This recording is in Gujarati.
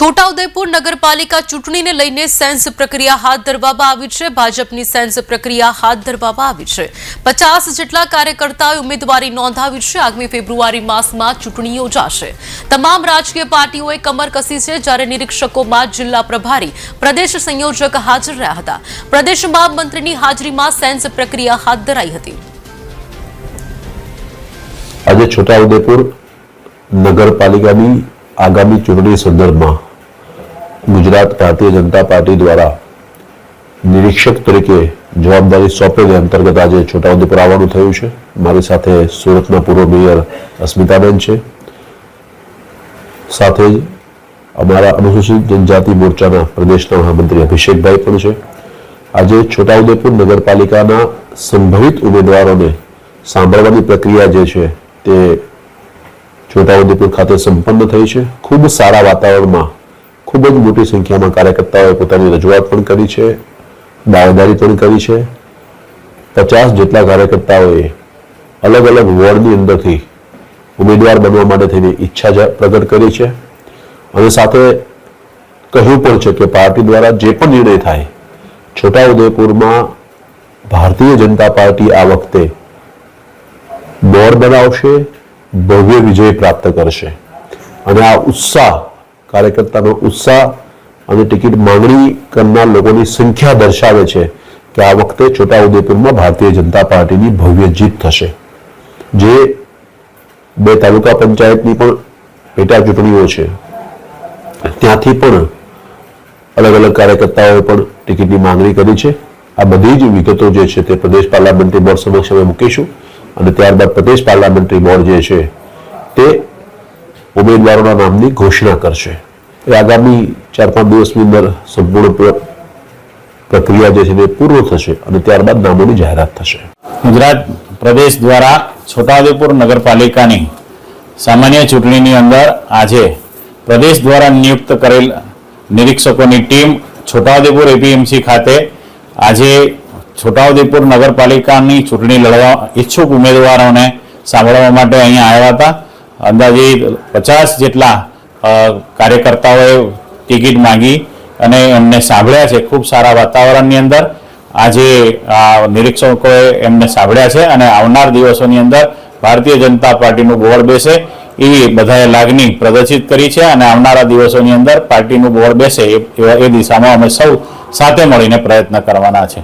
છોટાઉદેપુર નગરપાલિકા ચૂંટણીને લઈને સેન્સ પ્રક્રિયા હાથ ધરવામાં આવી છે. ભાજપની સેન્સ પ્રક્રિયા હાથ ધરવામાં આવી છે. પચાસ જેટલા કાર્યકર્તાઓએ ઉમેદવારી નોંધાવી છે. આગામી ફેબ્રુઆરી માસમાં ચૂંટણી યોજાશે. તમામ રાજકીય પાર્ટીઓએ કમર કસી છે. જ્યારે નિરીક્ષકોમાં જિલ્લા પ્રભારી, પ્રદેશ સંયોજક હાજર રહ્યા હતા. પ્રદેશ મહામંત્રીની હાજરીમાં સેન્સ પ્રક્રિયા હાથ ધરાઈ હતી. આજે છોટાઉદેપુર નગરપાલિકાની આગામી ચૂંટણી સંદર્ભમાં ગુજરાત ભારતીય જનતા પાર્ટી દ્વારા નિરીક્ષક તરીકે જવાબદારી સોંપેલી અંતર્ગત આજે છોટાઉદેપુર આવવાનું થયું છે. મારી સાથે સુરતના પૂર્વ મેયર અસ્મિતાબેન છે. સાથે જ અમારા અનુસૂચિત જનજાતિ મોરચાના પ્રદેશના મહામંત્રી અભિષેકભાઈ પણ છે. આજે છોટાઉદેપુર નગરપાલિકાના સંભવિત ઉમેદવારોને સાંભળવાની પ્રક્રિયા જે છે તે છોટાઉદેપુર ખાતે સંપન્ન થઈ છે. ખૂબ સારા વાતાવરણમાં ખૂબ જ મોટી સંખ્યામાં કાર્યકર્તાઓએ પોતાની રજૂઆત પણ કરી છે, દાવેદારી પણ કરી છે. પચાસ જેટલા કાર્યકર્તાઓએ અલગ અલગ વોર્ડની અંદરથી ઉમેદવાર બનવા માટે થઈને ઈચ્છા પ્રગટ કરી છે. અને સાથે કહ્યું પણ છે કે પાર્ટી દ્વારા જે પણ નિર્ણય થાય, છોટાઉદેપુરમાં ભારતીય જનતા પાર્ટી આ વખતે દોર બનાવશે, ભવ્ય વિજય પ્રાપ્ત કરશે. અને આ ઉત્સાહ કાર્યકર્તાનો ઉત્સાહ અને ટિકિટ માંગણી કરનાર લોકોની સંખ્યા દર્શાવે છે કે આ વખતે છોટાઉદેપુરમાં ભારતીય જનતા પાર્ટીની ભવ્ય જીત થશે. જે બે તાલુકા પંચાયતની પણ પેટા ચૂંટણીઓ છે. ત્યાંથી પણ અલગ અલગ કાર્યકર્તાઓએ પણ ટિકિટની માંગણી કરી છે. આ બધી જ વિગતો જે છે તે પ્રદેશ પાર્લામેન્ટરી બોર્ડ સમક્ષ અમે મૂકીશું. અને ત્યારબાદ પ્રદેશ પાર્લામેન્ટરી બોર્ડ જે છે તે ઉમેદવારોના નામની ઘોષણા કરશે. એ આગામી ચાર પાંચ દિવસની અંદર સંપૂર્ણ પ્રક્રિયા જે છે તે પૂર્ણ થશે અને ત્યારબાદ નામોની જાહેરાત થશે. ગુજરાત પ્રદેશ દ્વારા છોટાઉદેપુર નગરપાલિકાની સામાન્ય ચૂંટણીની અંદર આજે પ્રદેશ દ્વારા નિયુક્ત કરેલ નિરીક્ષકોની ટીમ છોટાઉદેપુર એપીએમસી ખાતે આજે છોટાઉદેપુર નગરપાલિકાની ચૂંટણી લડવા ઈચ્છુક ઉમેદવારોને સાંભળવા માટે અહીંયા આવ્યા હતા. અંદાજિત પચાસ જેટલા કાર્યકર્તાઓએ ટિકિટ માંગી અને એમને સાંભળ્યા છે ખૂબ સારા વાતાવરણની અંદર. આજે નિરીક્ષકોએ એમને સાંભળ્યા છે અને આવનાર દિવસોની અંદર ભારતીય જનતા પાર્ટીનું બોર્ડ બેસે એવી બધાએ લાગણી પ્રદર્શિત કરી છે અને આવનારા દિવસોની અંદર પાર્ટીનું બોર્ડ બેસે એ દિશામાં અમે સૌ સાથે મળીને પ્રયત્ન કરવાના છે.